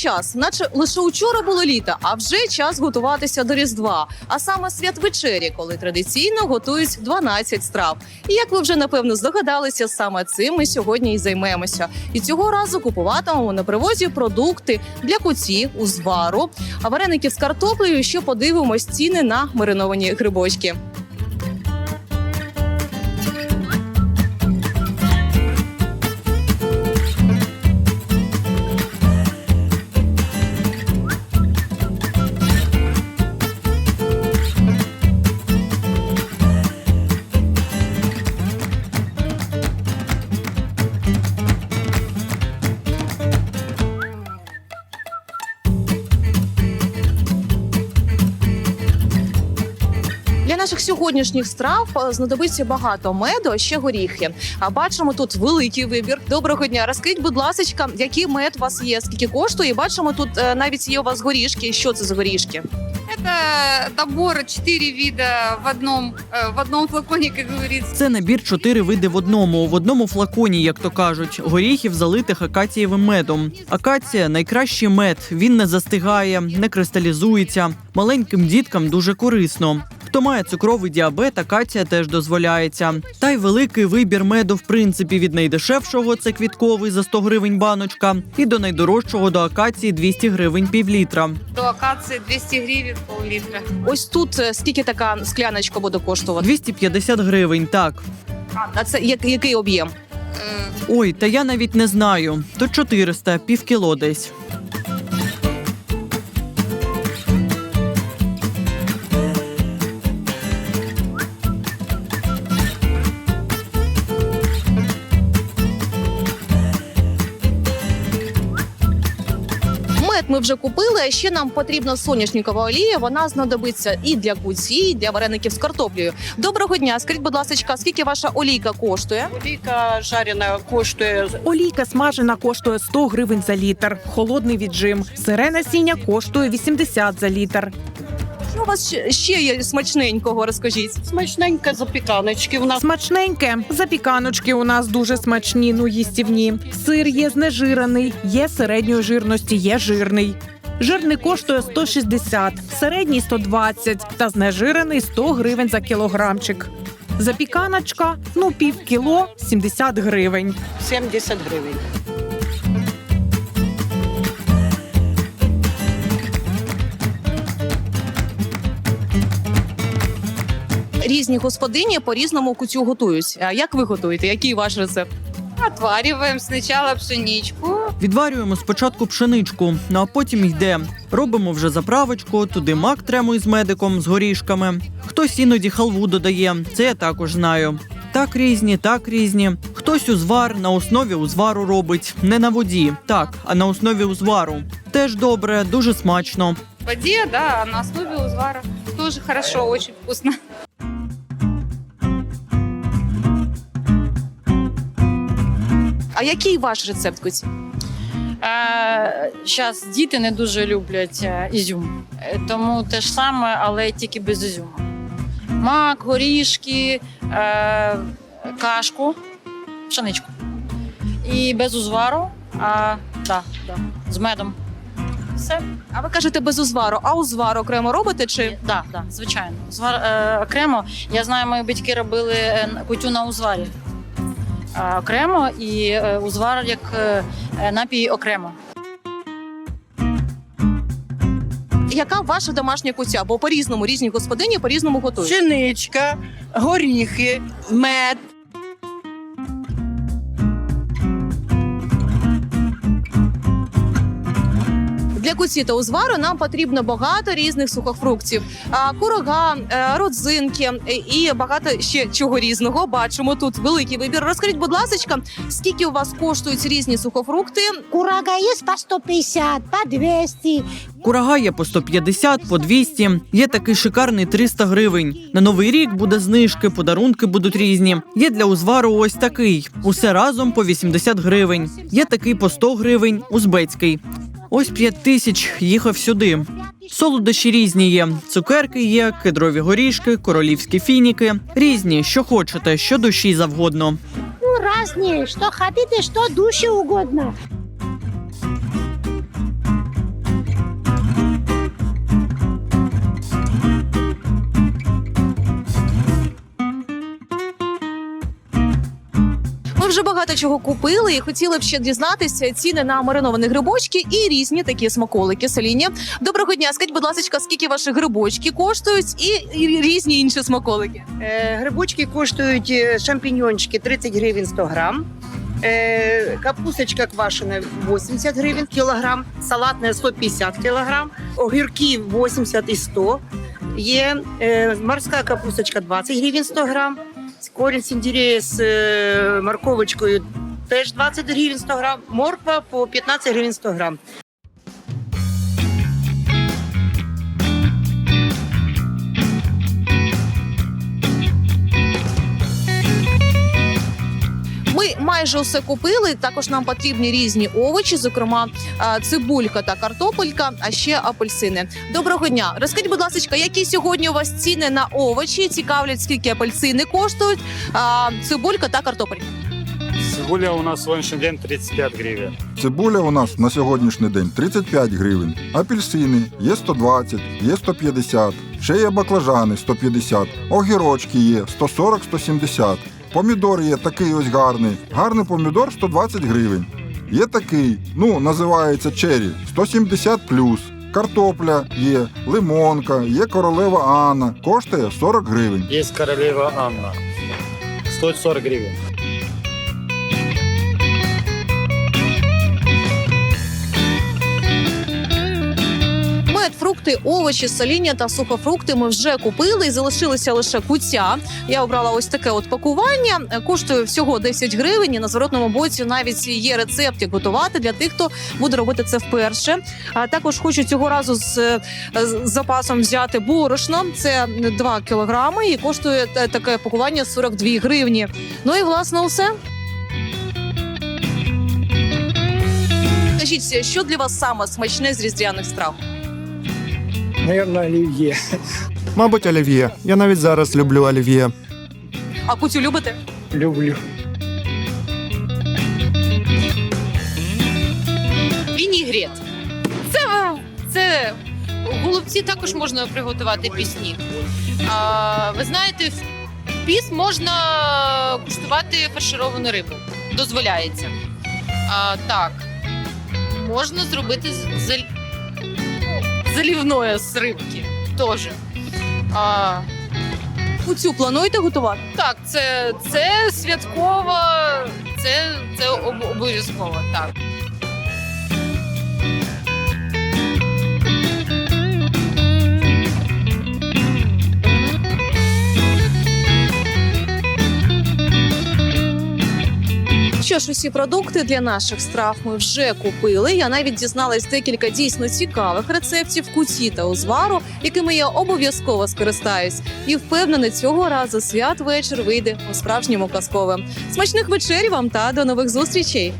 Час, наче лише учора було літо, а вже час готуватися до Різдва, а саме святвечері, коли традиційно готують 12 страв. І як ви вже напевно здогадалися, саме цим ми сьогодні і займемося. І цього разу купуватимемо на привозі продукти для куці, узвару, а вареників з картоплею. Ще подивимось ціни на мариновані грибочки. наших сьогоднішніх страв е, знадобиться багато меду, а ще горіхи. А бачимо тут великий вибір. Доброго дня. Розкажіть, будь ласка, який мед у вас є, скільки коштує? І Бачимо, тут е, навіть є у вас горішки. Що це за горішки? Это добор четыре вида в одном, э, в одном флаконе, как говорится. Це набір чотири види в одному, в одному флаконі, як то кажуть, горіхів, залитих акацієвим медом. Акація найкращий мед. Він не застигає, не кристалізується. Маленьким діткам дуже корисно. Хто має цукровий діабет, акація теж дозволяється. Та й великий вибір меду, в принципі, від найдешевшого це квітковий за 100 гривень баночка, і до найдорожчого до акації 200 гривень півлітра. До акации 200 гривен пол-литра. Ось тут е, скільки така скляночка буде коштувати? 250 гривень, так. А це як- який об'єм? Э, Ой, та я навіть не знаю. То 400, півкіло десь. Ми вже купили. а Ще нам потрібна соняшникова олія. Вона знадобиться і для куці, і для вареників з картоплею. Доброго дня. Скажіть, будь ласка, скільки ваша олійка коштує? Олійка жарена коштує Олійка смажена коштує 100 гривень за літр. Холодний віджим. Сире насіння коштує 80 за літр. Що у вас ще- ще є смачненького? Розкажіть. смачненька запіканочки. У нас Смачненьке. Запіканочки у нас дуже смачні, ну їстівні. Сир є знежирений, є середньої жирності, є жирний. Жирний коштує 160, середній 120 та знежирений 100 гривень за кілограмчик. Запіканочка, ну пів кіло 70 гривень. 70 гривень. Різні господині по різному куцю готують. А як ви готуєте? Який ваш рецепт? отвариваем сначала пшеничку. Відварюємо спочатку пшеничку, ну а потім йде. Робимо вже заправочку, туди мак тремо із медиком, з горішками. Хтось іноді халву додає, це я також знаю. Так різні, так різні. Хтось узвар на основі узвару робить, не на воді, так, а на основі узвару. Теж добре, дуже смачно. В воде, да, на основе узвара. Тоже хорошо, очень вкусно. А який ваш рецепт куці? Зараз діти не дуже люблять е, ізюм, Е, тому те ж саме, але тільки без ізюму. Мак, горішки, е, кашку, пшеничку. І без узвару, а да, да, з медом. Все. А ви кажете без узвару, а узвар окремо робите чи Да, да, звичайно. Узвар е, окремо. Я знаю, мої батьки робили е, кутю на узварі. Е, окремо і е, узвар як е, напій окремо. яка ваша домашня куця? Бо по різному різні господині по різному готують. Пшеничка, горіхи, мед. Для куці та узвару нам потрібно багато різних сухофруктів, курага, е, родзинки е, і багато ще чого різного. Бачимо тут великий вибір. Розкажіть, будь ласка, скільки у вас коштують різні сухофрукти? Курага есть по 150, по 200. Курага є по 150, по 200. Є такий шикарний 300 гривень. На новий рік буде знижки, подарунки будуть різні. Є для узвару ось такий. Усе разом по 80 гривень. Є такий по 100 гривень, узбецький. Ось п'ять тисяч їхав сюди. Солодощі різні є. Цукерки є, кедрові горішки, королівські фініки. Різні, що хочете, що душі завгодно. Ну, різні, що хотите, що душі угодно. Вже багато чого купили і хотіли б ще дізнатися ціни на мариновані грибочки і різні такі смаколики. Соління. Доброго дня. Скажіть, будь ласка, скільки ваші грибочки коштують і, різні інші смаколики? Е, Грибочки коштують е, шампіньончики 30 гривень 100 грам. Е, Капусточка квашена 80 гривень кілограм, салатна 150 кілограм, огірки 80 і 100 є, е, морська капусточка 20 гривень 100 грам, корінь сельдерея з е, морковочкою теж 20 гривень 100 грам, морква по 15 гривень 100 грам. Майже все купили. Також нам потрібні різні овочі, зокрема е, цибулька та картопелька, а ще апельсини. Доброго дня. Розкажіть, будь ласка, які сьогодні у вас ціни на овочі? Цікавлять, скільки апельсини коштують, цибулька та картопелька. Цибуля у нас на сьогоднішній день 35 гривень. Цибуля у нас на сьогоднішній день 35 гривень. Апельсини є 120, є 150, ще є баклажани 150, огірочки є 140-170. Помідор є такий ось гарний. Гарний помідор 120 гривень. Є такий, ну, називається чері 170 Картопля є, лимонка, є королева Анна, коштує 40 гривень. Є королева Анна. Стоїть 40 гривень. Фрукти, овочі, соління та сухофрукти ми вже купили і залишилися лише куця. Я обрала ось таке от пакування. Коштує всього 10 гривень. І на зворотному боці навіть є рецепт, як готувати для тих, хто буде робити це вперше. А також хочу цього разу з, з запасом взяти борошно. Це 2 кілограми і коштує таке пакування 42 гривні. Ну і власне все. Скажіть, що для вас саме смачне з різдвяних страв? Наверное, олів'є. Мабуть, олів'є. Я навіть зараз люблю олів'є. А кутю любите? Люблю. Вінігрет. Це, це голубці також можна приготувати пісні. А, ви знаєте, в піс можна куштувати фаршировану рибу. Дозволяється. А, так. Можна зробити з- зал... залівної с рибки. Теж. А, Куцю плануєте готувати? так, це, це святково, це, це об- обов'язково. Так. Що ж, усі продукти для наших страв ми вже купили. Я навіть дізналась декілька дійсно цікавих рецептів куті та узвару, якими я обов'язково скористаюсь. І впевнена, цього разу свят вечір вийде у справжньому казковим. Смачних вечерів вам та до нових зустрічей!